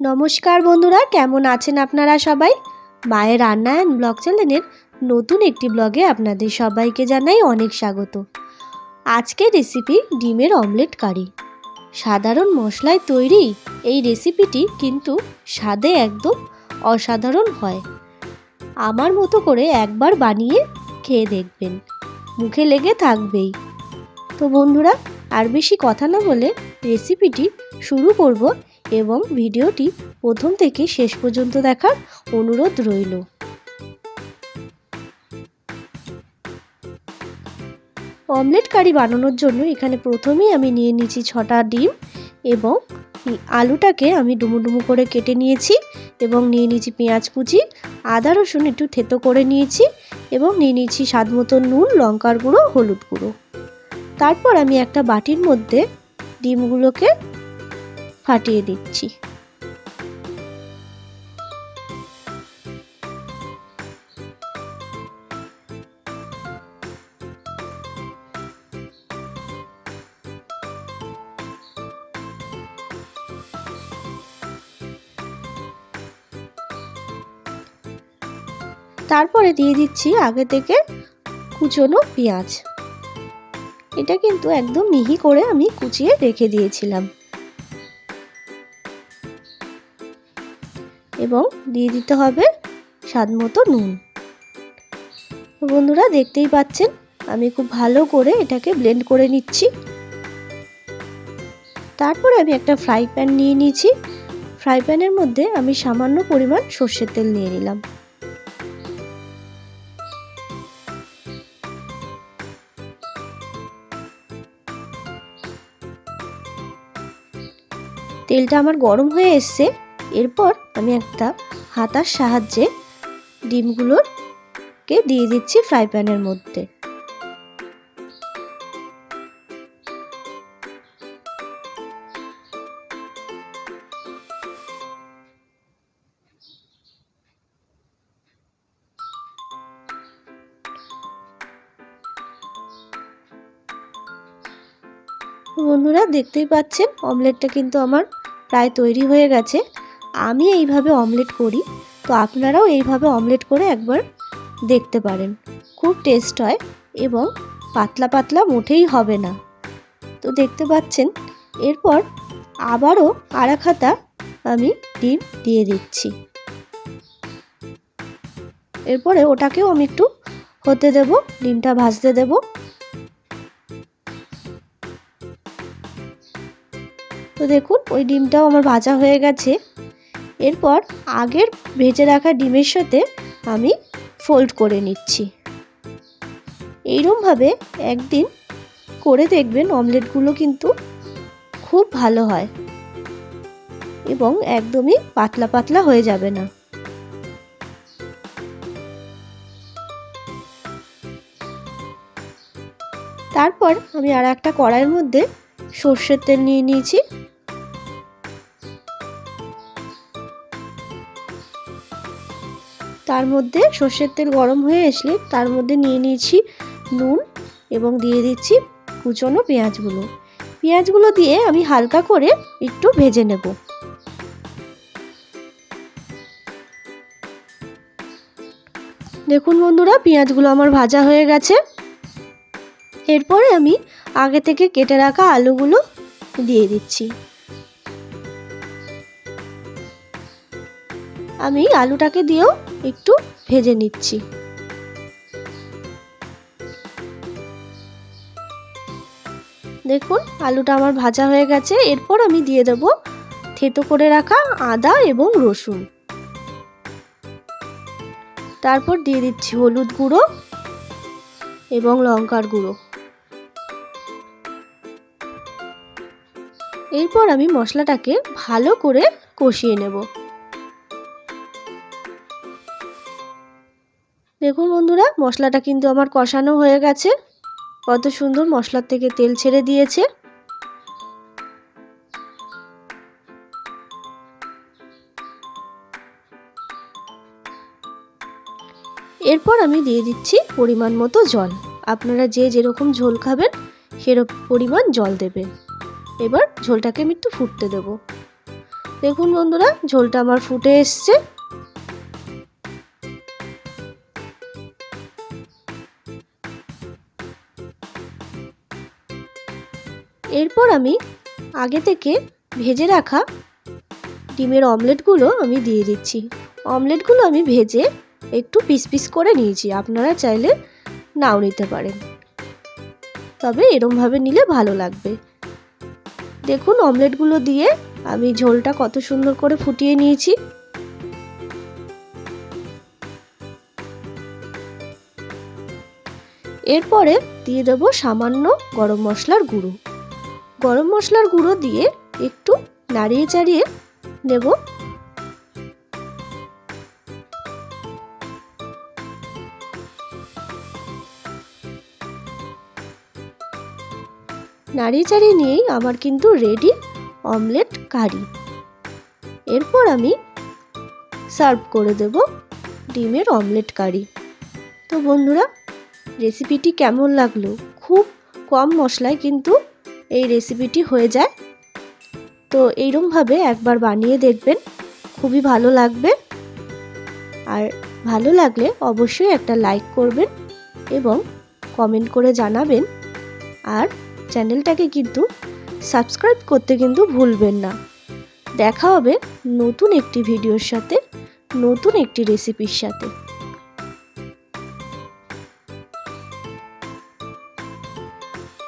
নমস্কার বন্ধুরা, কেমন আছেন আপনারা সবাই? মায়ের রান্না অ্যান্ড ব্লগ চ্যানেলের নতুন একটি ব্লগে আপনাদের সবাইকে জানাই অনেক স্বাগত। আজকের রেসিপি ডিমের অমলেট কারি সাধারণ মশলায় তৈরি এই রেসিপিটি কিন্তু স্বাদে একদম অসাধারণ হয়। আমার মতো করে একবার বানিয়ে খেয়ে দেখবেন। মুখে লেগে থাকবেই। তো বন্ধুরা, আর বেশি কথা না বলে রেসিপিটি শুরু করব এবং ভিডিওটি প্রথম থেকে শেষ পর্যন্ত দেখার অনুরোধ রইল। অমলেট কারি বানানোর জন্য এখানে প্রথমেই আমি নিয়ে নিয়েছি ছটা ডিম এবং আলুটাকে আমি ডুমু ডুমু করে কেটে নিয়েছি এবং নিয়ে নিয়েছি পেঁয়াজ কুচি, আদা রসুন একটু থেতো করে নিয়েছি এবং নিয়ে নিয়েছি স্বাদ মতো নুন, লঙ্কার গুঁড়ো, হলুদ গুঁড়ো। তারপর আমি একটা বাটির মধ্যে ডিমগুলোকে ফাটিয়ে দিচ্ছি। তারপরে দিয়ে দিচ্ছি আগে থেকে কুচনো পেঁয়াজ। এটা কিন্তু একদম মিহি করে আমি কুচিয়ে রেখে দিয়েছিলাম। এবং দিয়ে দিতে হবে স্বাদ মতো নুন। বন্ধুরা, দেখতেই পাচ্ছেন, আমি খুব ভালো করে এটাকে ব্লেন্ড করে নিচ্ছি। তারপরে আমি একটা ফ্রাই প্যান নিয়ে নিয়েছি। ফ্রাই প্যানের মধ্যে আমি সামান্য পরিমাণ সর্ষের তেল নিয়ে নিলাম। তেলটা আমার গরম হয়ে এসছে। এরপর আমি একটা হাতার সাহায্যে ডিমগুলোকে দিয়ে দিচ্ছি ফ্রাই প্যানের মধ্যে। বন্ধুরা, দেখতেই পাচ্ছেন অমলেটটা কিন্তু আমার প্রায় তৈরি হয়ে গেছে। আমি এইভাবে অমলেট করি, তো আপনারাও এইভাবে অমলেট করে একবার দেখতে পারেন। খুব টেস্ট হয় এবং পাতলা পাতলা মোটেই হবে না। তো দেখতে পাচ্ছেন, এরপর আবারও আড়া খাতা আমি ডিম দিয়ে দিচ্ছি। এরপরে ওটাকেও আমি একটু হতে দেব, ডিমটা ভাজতে দেবো। তো দেখুন, ওই ডিমটাও আমার ভাজা হয়ে গেছে। এরপর আগের ভেজে রাখা ডিমের সাথে আমি ফোল্ড করে নিচ্ছি। এইরমভাবে একদিন করে দেখবেন অমলেটগুলো কিন্তু খুব ভালো হয় এবং একদমই পাতলা পাতলা হয়ে যাবে না। তারপর আমি আর একটা কড়াইয়ের মধ্যে সর্ষের তেল নিয়ে নিয়েছি। তার মধ্যে সর্ষের তেল গরম হয়ে আসলে তার মধ্যে নিয়ে নিয়েছি নুন এবং দিয়ে দিচ্ছি কুচনো পেঁয়াজগুলো। পেঁয়াজগুলো দিয়ে আমি হালকা করে একটু ভেজে নেব। দেখুন বন্ধুরা, পেঁয়াজগুলো আমার ভাজা হয়ে গেছে। এরপরে আমি আগে থেকে কেটে রাখা আলুগুলো দিয়ে দিচ্ছি। আমি আলুটাকে দিয়েও একটু ভেজে নিচ্ছি। দেখুন, আলুটা আমার ভাজা হয়ে গেছে। এরপর আমি দিয়ে দেব থেতো করে রাখা আদা এবং রসুন। তারপর দিয়ে দিচ্ছি হলুদ গুঁড়ো এবং লঙ্কার গুঁড়ো। এরপর আমি মশলাটাকে ভালো করে কষিয়ে নেব। দেখুন বন্ধুরা, মশলাটা কিন্তু আমার কষানো হয়ে গেছে। কত সুন্দর মশলার থেকে তেল ছেড়ে দিয়েছে। এরপর আমি দিয়ে দিচ্ছি পরিমাণ মতো জল। আপনারা যে যেরকম ঝোল খাবেন, সেরকম পরিমাণ জল দেবেন। এবার ঝোলটাকে আমি একটু ফুটতে দেব। দেখুন বন্ধুরা, ঝোলটা আমার ফুটে এসছে। এরপর আমি আগে থেকে ভেজে রাখা ডিমের অমলেটগুলো আমি দিয়ে দিচ্ছি। অমলেটগুলো আমি ভেজে একটু পিস পিস করে নিয়েছি। আপনারা চাইলে নাও নিতে পারেন। তবে এরমভাবে নিলে ভালো লাগবে। দেখুন, অমলেটগুলো দিয়ে আমি ঝোলটা কত সুন্দর করে ফুটিয়ে নিয়েছি। এরপরে দিয়ে দেবো সামান্য গরম মশলার গুঁড়ো। গরম মশলার গুঁড়ো দিয়ে একটু নাড়িয়ে চাড়িয়ে নেব। নাড়িয়ে চাড়িয়ে নিয়েই আমার কিন্তু রেডি অমলেট কারি এরপর আমি সার্ভ করে দেব ডিমের অমলেট কারি তো বন্ধুরা রেসিপিটি কেমন লাগল? খুব কম মশলায় কিন্তু এই রেসিপিটি হয়ে যায়। তো এইরমভাবে একবার বানিয়ে দেখবেন, খুবই ভালো লাগবে। আর ভালো লাগলে অবশ্যই একটা লাইক করবেন এবং কমেন্ট করে জানাবেন। আর চ্যানেলটাকে কিন্তু সাবস্ক্রাইব করতে কিন্তু ভুলবেন না। দেখা হবে নতুন একটি ভিডিওর সাথে, নতুন একটি রেসিপির সাথে।